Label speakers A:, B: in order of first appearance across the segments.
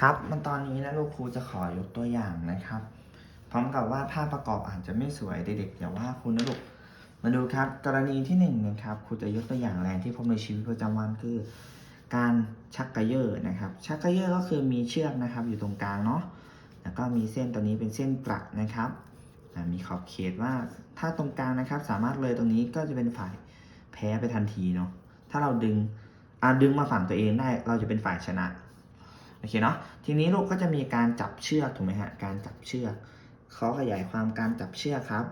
A: ครับมันตอนนี้นะลูกครูจะขอยกตัวอย่างนะครับ พร้อมกับว่าภาพประกอบอาจจะไม่สวยเด็กๆอย่าว่าคุณนะลูกมาดูครับ กรณีที่หนึ่งนะครับครูจะยกตัวอย่างแรงที่พบในชีวิตประจำวันคือ การชักกระเยาะนะครับ ชักกระเยาะก็คือมีเชือกนะครับ อยู่ตรงกลางเนาะแล้วก็มีเส้นตัวนี้เป็นเส้นประนะครับมีขอบเขตว่าถ้าตรงกลางนะครับ สามารถเลยตรงนี้ก็จะเป็นฝ่ายแพ้ไปทันทีเนาะถ้าเราดึงอ่าดึงมาฝั่งตัวเองได้เราจะเป็นฝ่ายชนะ โอเคเนาะทีนี้ลูกก็จะมีการจับเชือกถูกไหมฮะการจับเชือกเขาขยายความการจับเชือกครับ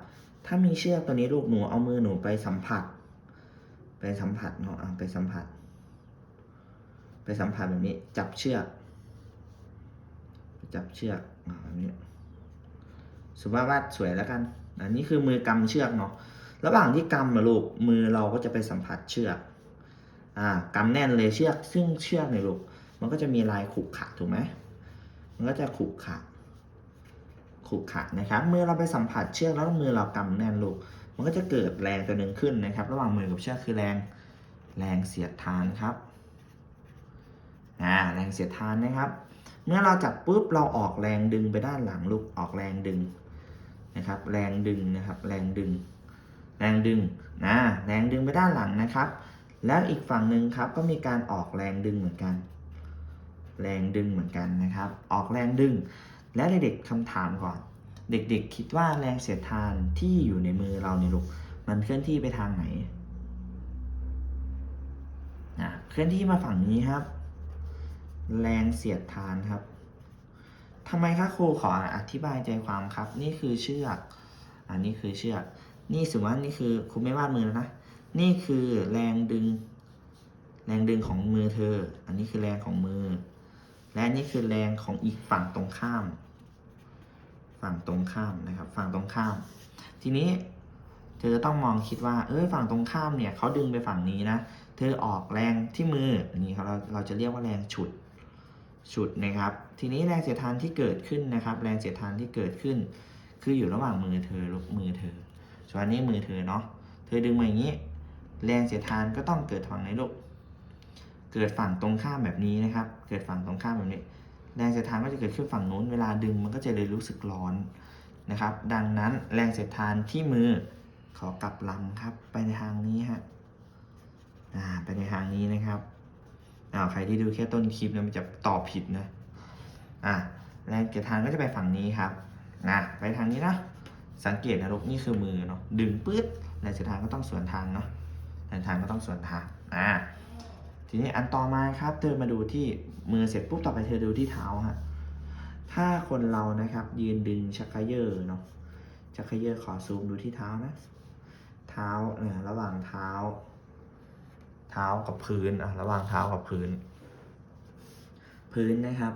A: ถ้ามีเชือกตัวนี้ลูกหนูเอามือหนูไปสัมผัส ไปสัมผัสเนาะไปสัมผัส ไปสัมผัสแบบนี้ จับเชือก จับเชือกอแบบนี้สุภาพวาดสวยแล้วกันอันนี้คือมือกำเชือกเนาะระหว่างที่กำนะลูกมือเราก็จะไปสัมผัสเชือกอ่ากำแน่นเลยเชือก ซึ่งเชือกเนี่ยลูก มันก็จะมีลายขรุขระถูกไหมมันก็จะขรุขระขรุขระนะครับ เมื่อเราไปสัมผัสเชือกแล้วมือเรากำแน่นลูก มันก็จะเกิดแรงตัวหนึ่งขึ้นนะครับ ระหว่างมือกับเชือกคือแรงแรงเสียดทานครับอ่าแรงเสียดทานนะครับ เมื่อเราจับปุ๊บเราออกแรงดึงไปด้านหลังลูกออกแรงดึงนะครับ แรงดึงนะครับ แรงดึง แรงดึงนะแรงดึงไปด้านหลังนะครับ แล้วอีกฝั่งหนึ่งครับก็มีการออกแรงดึงเหมือนกัน แรงดึงเหมือนกันนะครับ ออกแรงดึง และเด็กๆคำถามก่อน เด็กๆ คิดว่าแรงเสียดทานที่อยู่ในมือเราเนี่ยลูกมันเคลื่อนที่ไปทางไหนนะเคลื่อนที่มาฝั่งนี้ครับ แรงเสียดทานครับทำไมคะครูขออธิบายใจความครับ นี่คือเชือก อันนี้คือเชือก นี่สมมติว่านี่คือครูไม่วาดมือแล้วนะ นี่คือแรงดึง แรงดึงของมือเธอ อันนี้คือแรงของมือ และนี่คือแรงของอีกฝั่งตรงข้าม ฝั่งตรงข้ามนะครับ ฝั่งตรงข้าม ทีนี้ เธอต้องมองคิดว่า เอ้ยฝั่งตรงข้ามเนี่ยเขาดึงไปฝั่งนี้นะ เธอออกแรงที่มือนนี้ครับเราเราจะเรียกว่าแรงฉุดฉุดนะครับ ทีนี้แรงเสียดทานที่เกิดขึ้นนะครับ แรงเสียดทานที่เกิดขึ้น คืออยู่ระหว่างมือเธอลูกมือเธอส่วนนนี้มือเธอเนาะเธอดึงมาอย่างนี้ แรงเสียดทานก็ต้องเกิดฝั่งไหนลูก เกิดฝั่งตรงข้ามแบบนี้นะครับ เกิดฝั่งตรงข้ามแบบนี้ แรงเสียดทานก็จะเกิดขึ้นฝั่งนู้น เวลาดึงมันก็จะเลยรู้สึกร้อนนะครับ ดังนั้นแรงเสียดทานที่มือขอกลับลำครับ ไปในทางนี้ฮะ อ่า ไปในทางนี้นะครับอ่าใครที่ดูแค่ต้นคลิปเนี่ยมันจะตอบผิดนะ อ่าแรงเสียดทานก็จะไปฝั่งนี้ครับนะไปทางนี้นะ สังเกตนะลูกนี่คือมือเนาะ ดึงปื๊ดแรงเสียดทานก็ต้องสวนทางเนาะแรงทานก็ต้องสวนทาง อ่า ทีนี้อันต่อมาครับ เธอมาดูที่มือเสร็จปุ๊บต่อไปเธอดูที่เท้าฮะถ้าคนเรานะครับ ยืนดึงชักเขยอเนาะชักเขยอขอซูมดูที่เท้านะ เท้าเนี่ยระหว่างเท้า เท้ากับพื้นอะระหว่างเท้ากับพื้น พื้นนะครับ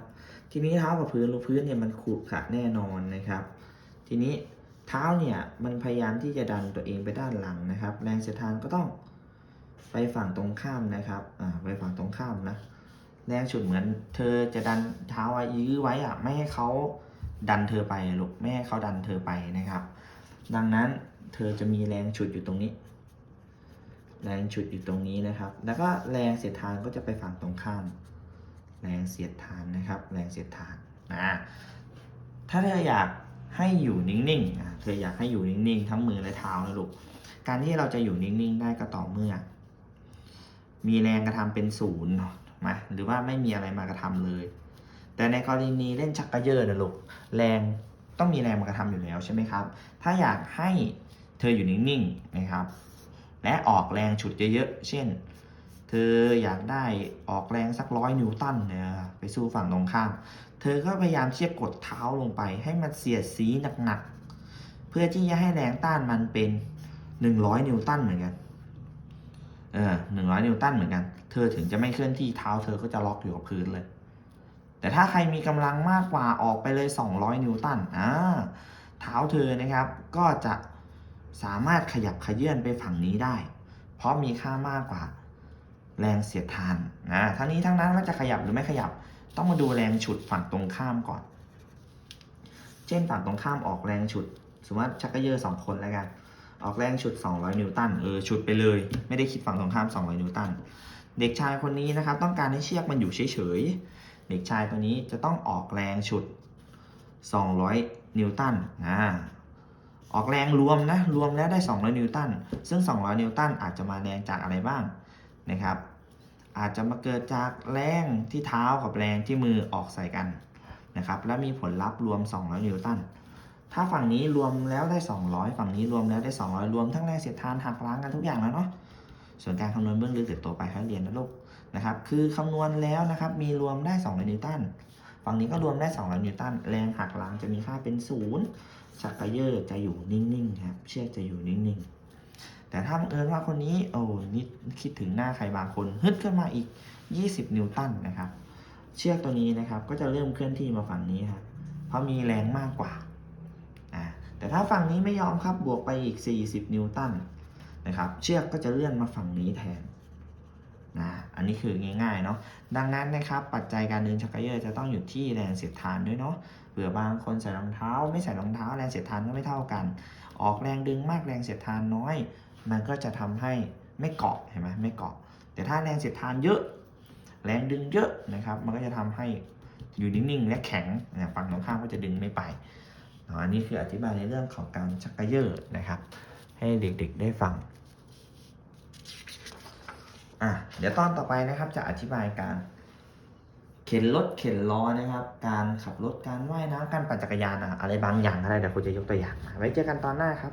A: ทีนี้เท้ากับพื้นลูพื้นเนี่ยมันขรุขะแน่นอนนะครับ ทีนี้เท้าเนี่ยมันพยายามที่จะดันตัวเองไปด้านหลังนะครับ แรงเสียดทานก็ต้อง ไปฝั่งตรงข้ามนะครับอ่าไปฝั่งตรงข้ามนะแรงฉุดเหมือน เธอจะดันเท้ายื้อไว้อะไม่ให้เขาดันเธอไปลูกไม่ให้เขาดันเธอไปนะครับ ดังนั้นเธอจะมีแรงฉุดอยู่ตรงนี้ แรงฉุดอยู่ตรงนี้นะครับ แล้วก็แรงเสียดทานก็จะไปฝั่งตรงข้าม แรงเสียดทานนะครับ แรงเสียดทานนะถ้าเธออยากให้อยู่นิ่งๆเธออยากให้อยู่นิ่งๆ ทั้งมือและเท้านะลูก การที่เราจะอยู่นิ่งๆ ได้ก็ต่อเมื่อ มีแรงกระทำเป็นศูนย์เนาหรือว่าไม่มีอะไรมากระทำเลย แต่ในกรณีเล่นชักกระเยอะนะลูกแรงต้องมีแรงมากระทำอยู่แล้วใช่ไหมครับ ถ้าอยากให้เธออยู่นิ่งๆนะครับ และออกแรงฉุดเยอะๆเช่น เธออยากได้ออกแรงสักร้อยนิวตันเนี่ยไปสู้ฝั่งตรงข้าม เธอก็พยายามเชียบกดเท้าลงไป ให้มันเสียดสีหนักๆเพื่อที่จะให้แรงต้านมันเป็น 100 นิวตันเหมือนกัน เออหนึ่งร้อยนิวตันเหมือนกัน เธอถึงจะไม่เคลื่อนที่เท้าเธอก็จะล็อกอยู่กับพื้นเลย แต่ถ้าใครมีกำลังมากกว่าออกไปเลย 200 นิวตันอ่าเท้าเธอนะครับ ก็จะสามารถขยับขยื่นไปฝั่งนี้ได้ เพราะมีค่ามากกว่าแรงเสียดทานนะทั้งนี้ทั้งนั้นว่าจะขยับหรือไม่ขยับ ต้องมาดูแรงฉุดฝั่งตรงข้ามก่อน เช่นฝั่งตรงข้ามออกแรงฉุด สมมติชักกระเยอะสองคนแล้วกัน ออกแรงฉุด 200 นิวตัน เออ ฉุดไปเลย ไม่ได้คิดฝั่งตรงข้าม 200 นิวตัน เด็กชายคนนี้นะครับ ต้องการให้เชือกมันอยู่เฉยๆ เด็กชายตัวนี้จะต้องออกแรงฉุด 200 นิวตัน อ่า ออกแรงรวมนะ รวมแล้วได้ 200 นิวตัน ซึ่ง 200 นิวตันอาจจะมาแรงจากอะไรบ้างนะครับ อาจจะมาเกิดจากแรงที่เท้ากับแรงที่มือออกใส่กันนะครับ และมีผลลัพธ์รวม 200 นิวตัน ถ้าฝั่งนี้รวมแล้วได้ 200 ฝั่งนี้รวมแล้วได้ 200 รวมทั้งแรงเสียดทานหักล้างกันทุกอย่างแล้วเนาะส่วนการคำนวณเบื้องลึกเดี๋ยวตัวไปค่อยเรียนนะลูกนะครับ คือคำนวณแล้วนะครับมีรวมได้ 200 นิวตันฝั่งนี้ก็รวมได้ 200 นิวตันแรงหักล้างจะมีค่าเป็นศูนย์ชักกระเยอร์จะอยู่นิ่งๆครับเชือกจะอยู่นิ่งๆ แต่ถ้าบังเอิญว่าคนนี้โอ้นิดคิดถึงหน้าใครบางคนฮึดขึ้นมาอีก 20 นิวตันนะครับ เชือกตัวนี้นะครับก็จะเริ่มเคลื่อนที่มาฝั่งนี้ครับเพราะมีแรงมากกว่า แต่ถ้าฝั่งนี้ไม่ยอมครับบวกไปอีก 40 นิวตันนะครับเชือกก็จะเลื่อนมาฝั่งนี้แทนนะอันนี้คือง่ายๆเนาะดังนั้นนะครับปัจจัยการเดินชักเกยอร์จะต้องอยู่ที่แรงเสียดทานด้วยเนาะเผื่อบางคนใส่รองเท้า ไม่ใส่รองเท้าแรงเสียดทานก็ไม่เท่ากัน ออกแรงดึงมากแรงเสียดทานน้อย มันก็จะทำให้ไม่เกาะเห็นไหมไม่เกาะ แต่ถ้าแรงเสียดทานเยอะ แรงดึงเยอะนะครับ มันก็จะทำให้อยู่นิ่งๆ และแข็งนะฝั่งตรงข้ามก็จะดึงไม่ไป อันนี้คืออธิบายในเรื่องของการชักกระเยอะนะครับ ให้เด็กๆได้ฟังอะเดี๋ยวตอนต่อไปนะครับจะอธิบายการเข็นรถเข็นล้อนะครับ การขับรถการว่ายน้ำการปั่นจักรยานอะอะไรบางอย่างอะไรเดี๋ยวครูจะยกตัวอย่างมาไว้เจอกันตอนหน้าครับ